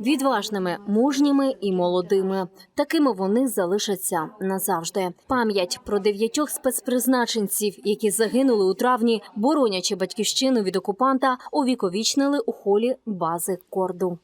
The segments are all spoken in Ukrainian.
Відважними, мужніми і молодими. Такими вони залишаться назавжди. Пам'ять про дев'ятьох спецпризначенців, які загинули у травні, боронячи батьківщину від окупанта, увіковічнили у холі бази корду.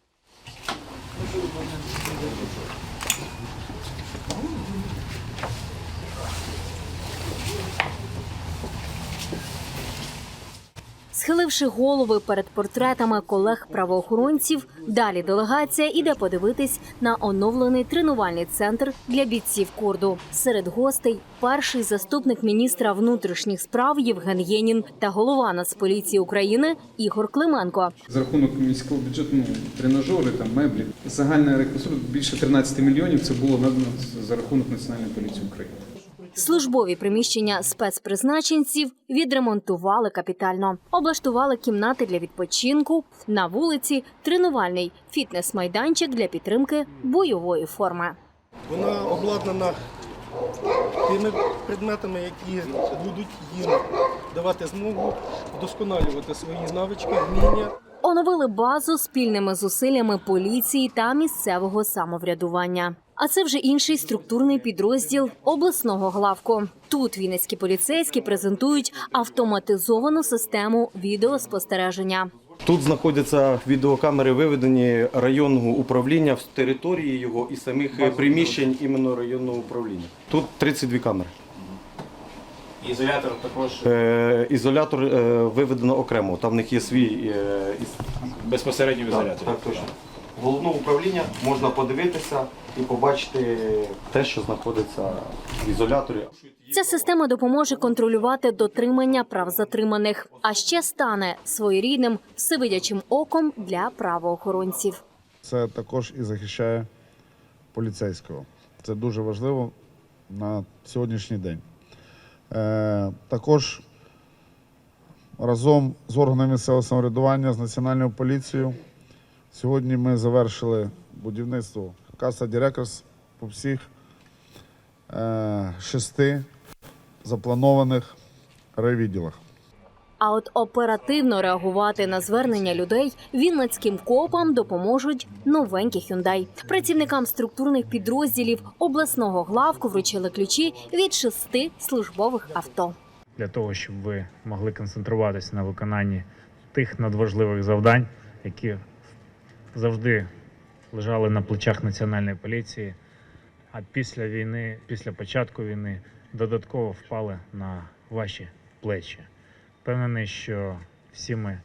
Схиливши голови перед портретами колег правоохоронців, далі делегація іде подивитись на оновлений тренувальний центр для бійців курду. Серед гостей перший заступник міністра внутрішніх справ Євген Єнін та голова Нацполіції України Ігор Клименко. За рахунок міського бюджету, ну, тренажери, там, меблі. Загальна реконструкція більше 13 мільйонів це було надано за рахунок Національної поліції України. Службові приміщення спецпризначенців відремонтували капітально, облаштували кімнати для відпочинку на вулиці, тренувальний фітнес-майданчик для підтримки бойової форми. Вона обладнана тими предметами, які будуть їм давати змогу вдосконалювати свої навички, вміння. Оновили базу спільними зусиллями поліції та місцевого самоврядування. А це вже інший структурний підрозділ обласного главку. Тут вінницькі поліцейські презентують автоматизовану систему відеоспостереження. Тут знаходяться відеокамери, виведені районного управління в території його і самих приміщень іменно районного управління. Тут 32 камери. Ізолятор також Е, ізолятор е, виведено окремо. Там в них є свій е, із- безпосередньо в Так, ізоляторі. так, точно. Головне управління можна подивитися і побачити те, що знаходиться в ізоляторі. Ця система допоможе контролювати дотримання прав затриманих, а ще стане своєрідним всевидячим оком для правоохоронців. це також і захищає поліцейського. Це дуже важливо на сьогоднішній день. Е, також разом з органами місцевого самоврядування, з Національною поліцією, сьогодні ми завершили будівництво Casa Directors по всіх е, шести запланованих райвідділах. А от оперативно реагувати на звернення людей вінницьким копам допоможуть новенькі Hyundai. Працівникам структурних підрозділів обласного главку вручили ключі від шести службових авто. для того, щоб ви могли концентруватися на виконанні тих надважливих завдань, які завжди лежали на плечах національної поліції, а після війни, після початку війни, додатково впали на ваші плечі. Впевнений, що всі ми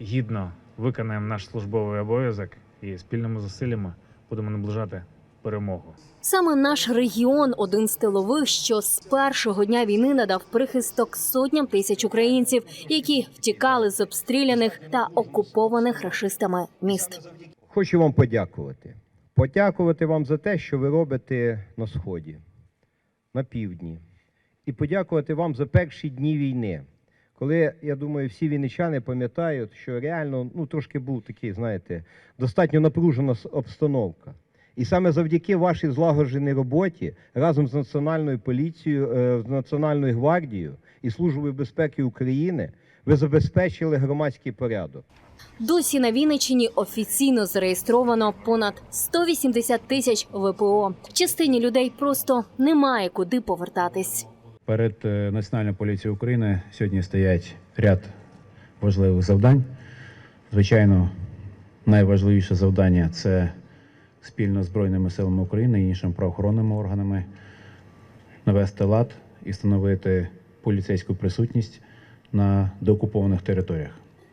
гідно виконаємо наш службовий обов'язок і спільними зусиллями будемо наближати перемогу. Саме наш регіон один з тилових, що з першого дня війни надав прихисток сотням тисяч українців, які втікали з обстріляних та окупованих рашистами міст. Хочу вам подякувати. Подякувати вам за те, що ви робите на Сході, на півдні. І подякувати вам за перші дні війни. Коли, я думаю, всі вінничани пам'ятають, що реально ну, трошки був такий, знаєте, достатньо напружена обстановка. І саме завдяки вашій злагодженій роботі разом з Національною поліцією, е, з Національною гвардією і Службою безпеки України ви забезпечили громадський порядок. Досі на Вінниччині офіційно зареєстровано понад 180 тисяч ВПО. Частині людей просто немає куди повертатись. Перед е, Національною поліцією України сьогодні стоять ряд важливих завдань. Звичайно, найважливіше завдання це спільно з Збройними силами України і іншими правоохоронними органами навести лад і встановити поліцейську присутність на деокупованих територіях.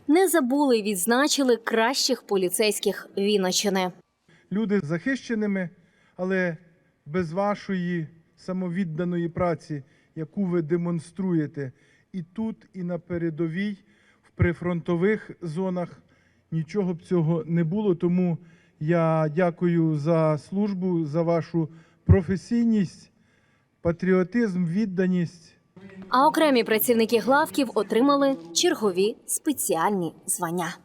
Не забули відзначили кращих поліцейських Вінниччини. люди захищеними, але без вашої самовідданої праці, яку ви демонструєте і тут, і на передовій, в прифронтових зонах, нічого б цього не було. Тому я дякую за службу, за вашу професійність, патріотизм, відданість. А окремі працівники главків отримали чергові спеціальні звання.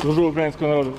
Служу українському народу.